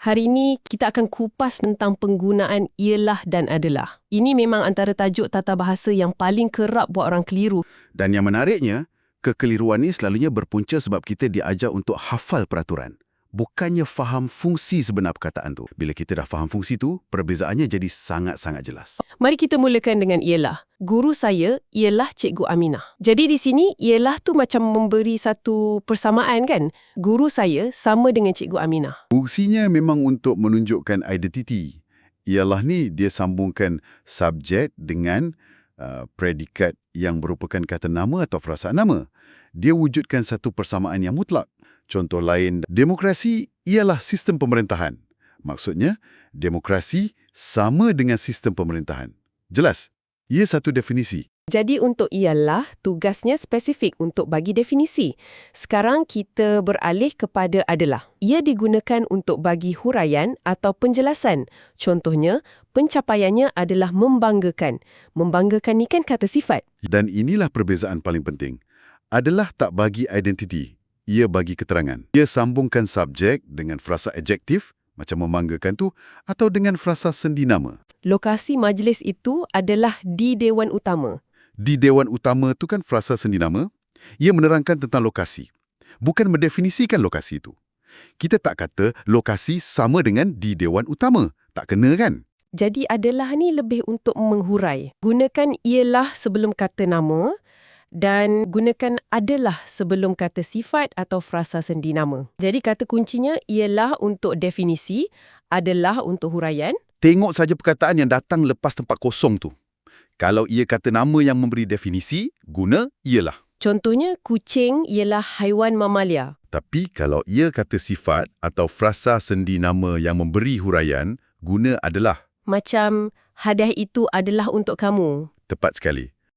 Hari ini kita akan kupas tentang penggunaan ialah dan adalah. Ini memang antara tajuk tata bahasa yang paling kerap buat orang keliru. Dan yang menariknya, kekeliruan ini selalunya berpunca sebab kita diajar untuk hafal peraturan. Bukannya faham fungsi sebenar perkataan tu. Bila kita dah faham fungsi tu, perbezaannya jadi sangat-sangat jelas. Mari kita mulakan dengan ialah. Guru saya ialah Cikgu Aminah. Jadi di sini ialah tu macam memberi satu persamaan kan? Guru saya sama dengan Cikgu Aminah. Fungsinya memang untuk menunjukkan identiti. Ialah ni dia sambungkan subjek dengan uh, predikat yang merupakan kata nama atau frasa nama. Dia wujudkan satu persamaan yang mutlak. Contoh lain, demokrasi ialah sistem pemerintahan. Maksudnya, demokrasi sama dengan sistem pemerintahan. Jelas? Ia satu definisi. Jadi untuk ialah, tugasnya spesifik untuk bagi definisi. Sekarang kita beralih kepada adalah. Ia digunakan untuk bagi huraian atau penjelasan. Contohnya, pencapaiannya adalah membanggakan. Membanggakan ni kan kata sifat. Dan inilah perbezaan paling penting. Adalah tak bagi identiti. Ia bagi keterangan. Ia sambungkan subjek dengan frasa adjektif, macam membanggakan tu, atau dengan frasa sendi nama. Lokasi majlis itu adalah di Dewan Utama. Di Dewan Utama tu kan frasa sendi nama. Ia menerangkan tentang lokasi. Bukan mendefinisikan lokasi itu. Kita tak kata lokasi sama dengan di Dewan Utama. Tak kena kan? Jadi adalah ni lebih untuk menghurai. Gunakan ialah sebelum kata nama dan gunakan adalah sebelum kata sifat atau frasa sendi nama. Jadi kata kuncinya ialah untuk definisi, adalah untuk huraian. Tengok saja perkataan yang datang lepas tempat kosong tu. Kalau ia kata nama yang memberi definisi, guna ialah. Contohnya, kucing ialah haiwan mamalia. Tapi kalau ia kata sifat atau frasa sendi nama yang memberi huraian, guna adalah. Macam, hadiah itu adalah untuk kamu. Tepat sekali.